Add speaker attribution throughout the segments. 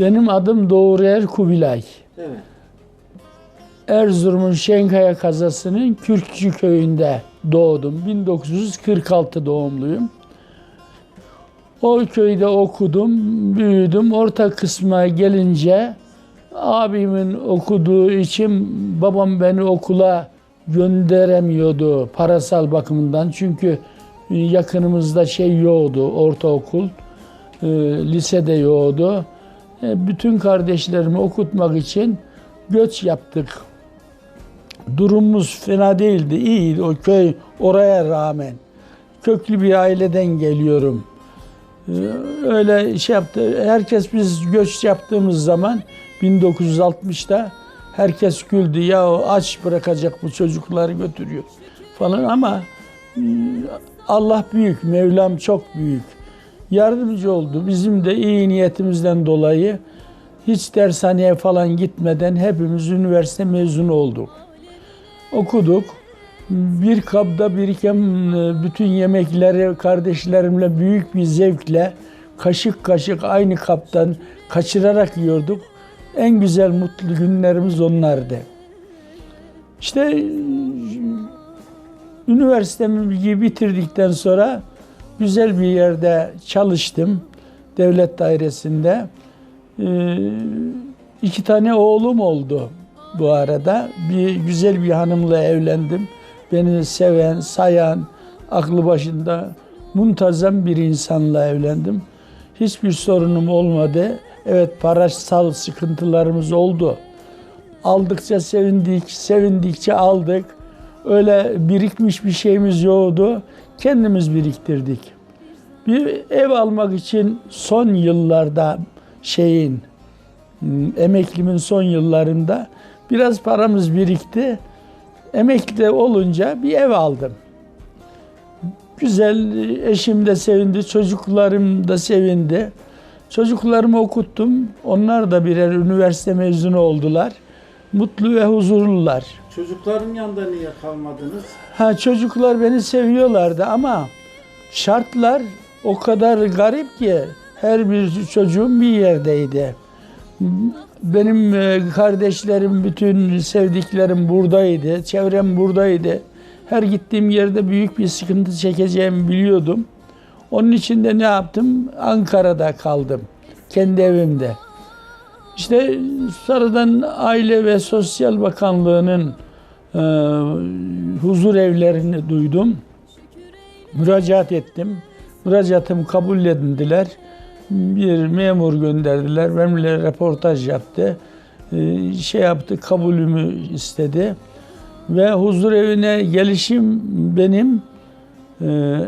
Speaker 1: Benim adım Doğru Er Kubilay.
Speaker 2: Evet.
Speaker 1: Erzurum'un Şenkaya kazasının Kürkçü köyünde doğdum. 1946 doğumluyum. O köyde okudum, büyüdüm. Orta kısma gelince abimin okuduğu için babam beni okula gönderemiyordu parasal bakımından. Çünkü yakınımızda şey yoktu, ortaokul, e, lisede yoktu. E, Bütün kardeşlerimi okutmak için göç yaptık durumumuz fena değildi. iyiydi o köy oraya rağmen. Köklü bir aileden geliyorum. Ee, Öyle şey yaptı. Herkes biz göç yaptığımız zaman 1960'ta herkes güldü. Ya o aç bırakacak bu çocukları götürüyor falan ama e, Allah büyük, Mevlam çok büyük. Yardımcı oldu. Bizim de iyi niyetimizden dolayı hiç dershaneye falan gitmeden hepimiz üniversite mezunu olduk okuduk. Bir kapta biriken e, bütün yemekleri kardeşlerimle büyük bir zevkle kaşık kaşık aynı kaptan kaçırarak yiyorduk. En güzel mutlu günlerimiz onlardı. İşte e, üniversitemi bitirdikten sonra güzel bir yerde çalıştım. Devlet dairesinde. Ee, iki tane oğlum oldu bu arada. Bir güzel bir hanımla evlendim. Beni seven, sayan, aklı başında muntazam bir insanla evlendim. Hiçbir sorunum olmadı. Evet parasal sıkıntılarımız oldu. Aldıkça sevindik, sevindikçe aldık. Öyle birikmiş bir şeyimiz yoktu. Kendimiz biriktirdik. Bir ev almak için son yıllarda şeyin hmm, emeklimin son yıllarında biraz paramız birikti. Emekli olunca bir ev aldım. Güzel, eşim de sevindi, çocuklarım da sevindi. Çocuklarımı okuttum. Onlar da birer üniversite mezunu oldular. Mutlu ve huzurlular.
Speaker 2: Çocukların yanında niye kalmadınız?
Speaker 1: Ha çocuklar beni seviyorlardı ama şartlar o kadar garip ki her bir çocuğum bir yerdeydi. Benim e, kardeşlerim, bütün sevdiklerim buradaydı, çevrem buradaydı. Her gittiğim yerde büyük bir sıkıntı çekeceğimi biliyordum. Onun için de ne yaptım? Ankara'da kaldım, kendi evimde. İşte sonradan Aile ve Sosyal Bakanlığı'nın e, huzur evlerini duydum. Müracaat ettim. Müracaatımı kabul edildiler. Bir memur gönderdiler. Benimle röportaj yaptı. E, şey yaptı, kabulümü istedi. Ve huzur evine gelişim benim e,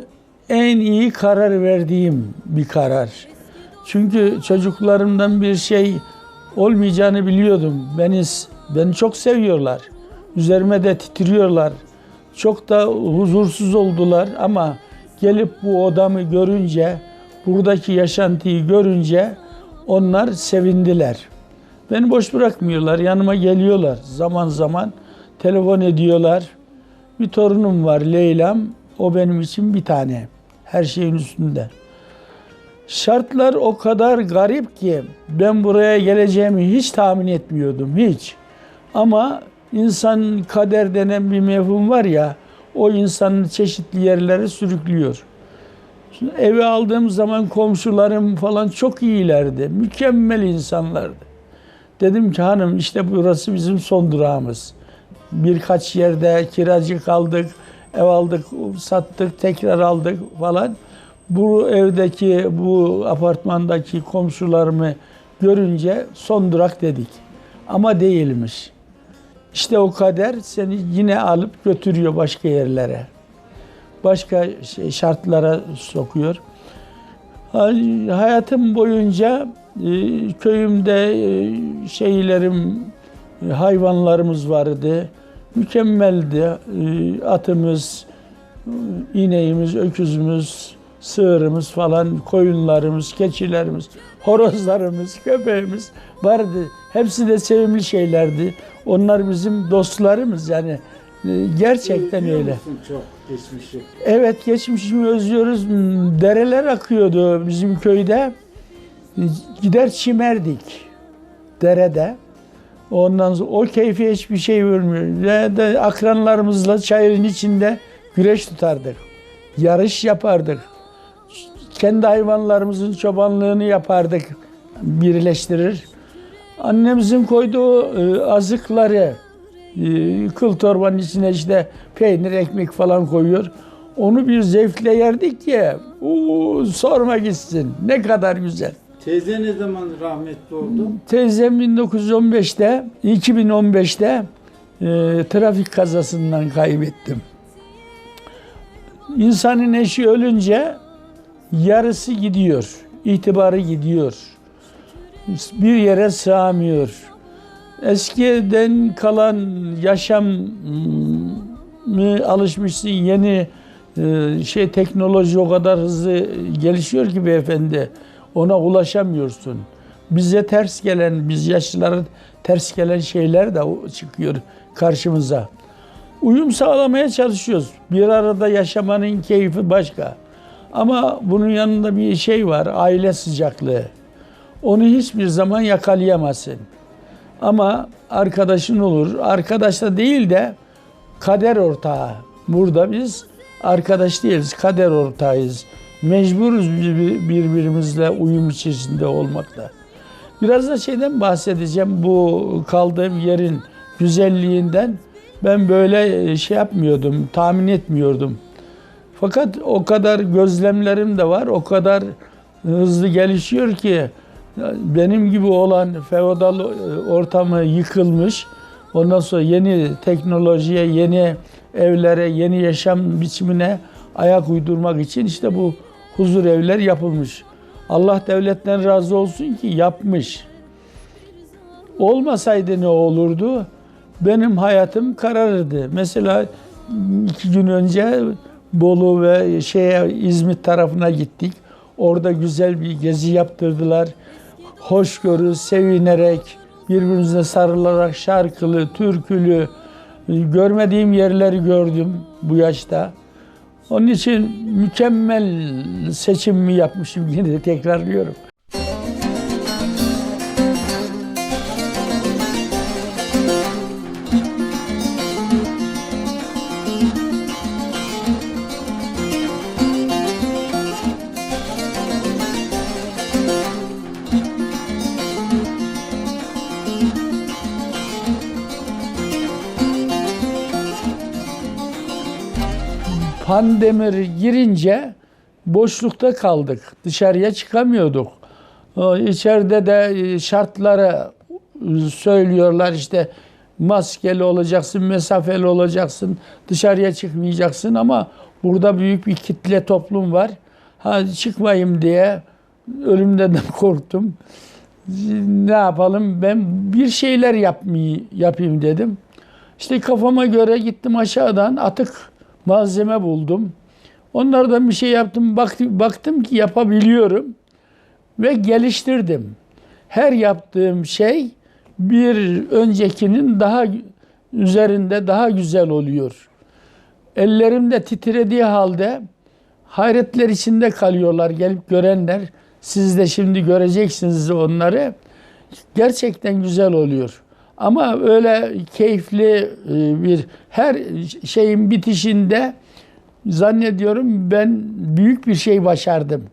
Speaker 1: en iyi karar verdiğim bir karar. Çünkü çocuklarımdan bir şey olmayacağını biliyordum. Beni beni çok seviyorlar. Üzerime de titriyorlar. Çok da huzursuz oldular ama gelip bu odamı görünce, buradaki yaşantıyı görünce onlar sevindiler. Beni boş bırakmıyorlar, yanıma geliyorlar zaman zaman. Telefon ediyorlar. Bir torunum var Leyla'm, o benim için bir tane. Her şeyin üstünde. Şartlar o kadar garip ki ben buraya geleceğimi hiç tahmin etmiyordum hiç. Ama insan kader denen bir mefhum var ya o insanı çeşitli yerlere sürüklüyor. Şimdi evi aldığım zaman komşularım falan çok iyilerdi. Mükemmel insanlardı. Dedim ki hanım işte burası bizim son durağımız. Birkaç yerde kiracı kaldık, ev aldık, sattık, tekrar aldık falan bu evdeki, bu apartmandaki komşularımı görünce son durak dedik. Ama değilmiş. İşte o kader seni yine alıp götürüyor başka yerlere. Başka şey, şartlara sokuyor. Hayatım boyunca e, köyümde e, şeylerim, e, hayvanlarımız vardı. Mükemmeldi. Atımız, ineğimiz, öküzümüz, sığırımız falan, koyunlarımız, keçilerimiz, horozlarımız, köpeğimiz vardı. Hepsi de sevimli şeylerdi. Onlar bizim dostlarımız yani e, gerçekten
Speaker 2: Özlüyor
Speaker 1: öyle.
Speaker 2: musun çok geçmişi?
Speaker 1: Evet geçmişimi özlüyoruz. Hmm, Dereler akıyordu bizim köyde. Gider çimerdik derede. Ondan sonra o keyfi hiçbir şey vermiyor. Ve de akranlarımızla çayırın içinde güreş tutardık. Yarış yapardık. Kendi hayvanlarımızın çobanlığını yapardık. Birleştirir. Annemizin koyduğu e, azıkları e, kıl torbanın içine işte peynir, ekmek falan koyuyor. Onu bir zevkle yerdik ki uuu, sorma gitsin. Ne kadar güzel.
Speaker 2: Teyze ne zaman rahmetli oldu?
Speaker 1: Teyzem 1915'te, 2015'te e, trafik kazasından kaybettim. İnsanın eşi ölünce yarısı gidiyor, itibarı gidiyor. Bir yere sığamıyor. Eskiden kalan yaşam mı alışmışsın yeni e, şey teknoloji o kadar hızlı gelişiyor ki beyefendi ona ulaşamıyorsun. Bize ters gelen, biz yaşlılara ters gelen şeyler de çıkıyor karşımıza. Uyum sağlamaya çalışıyoruz. Bir arada yaşamanın keyfi başka. Ama bunun yanında bir şey var, aile sıcaklığı. Onu hiçbir zaman yakalayamazsın. Ama arkadaşın olur. Arkadaş da değil de kader ortağı. Burada biz arkadaş değiliz, kader ortağıyız. Mecburuz bir- birbirimizle uyum içerisinde olmakla. Biraz da şeyden bahsedeceğim bu kaldığım yerin güzelliğinden. Ben böyle şey yapmıyordum, tahmin etmiyordum. Fakat o kadar gözlemlerim de var, o kadar hızlı gelişiyor ki benim gibi olan feodal ortamı yıkılmış. Ondan sonra yeni teknolojiye, yeni evlere, yeni yaşam biçimine ayak uydurmak için işte bu huzur evler yapılmış. Allah devletten razı olsun ki yapmış. Olmasaydı ne olurdu? Benim hayatım kararırdı. Mesela iki gün önce Bolu ve şeye İzmit tarafına gittik. Orada güzel bir gezi yaptırdılar. Hoşgörü, sevinerek, birbirimize sarılarak şarkılı, türkülü, görmediğim yerleri gördüm bu yaşta. Onun için mükemmel seçimimi yapmışım yine de tekrarlıyorum. Pandemi girince boşlukta kaldık. Dışarıya çıkamıyorduk. Ee, İçeride de e, şartları söylüyorlar işte maskeli olacaksın, mesafeli olacaksın, dışarıya çıkmayacaksın ama burada büyük bir kitle toplum var. Ha çıkmayayım diye ölümden de korktum. Ne yapalım? Ben bir şeyler yapmayı, yapayım dedim. İşte kafama göre gittim aşağıdan atık malzeme buldum. Onlardan bir şey yaptım. Baktım, baktım ki yapabiliyorum ve geliştirdim. Her yaptığım şey bir öncekinin daha üzerinde daha güzel oluyor. Ellerimde titrediği halde hayretler içinde kalıyorlar gelip görenler. Siz de şimdi göreceksiniz onları. Gerçekten güzel oluyor. Ama öyle keyifli e, bir her şeyin bitişinde zannediyorum ben büyük bir şey başardım.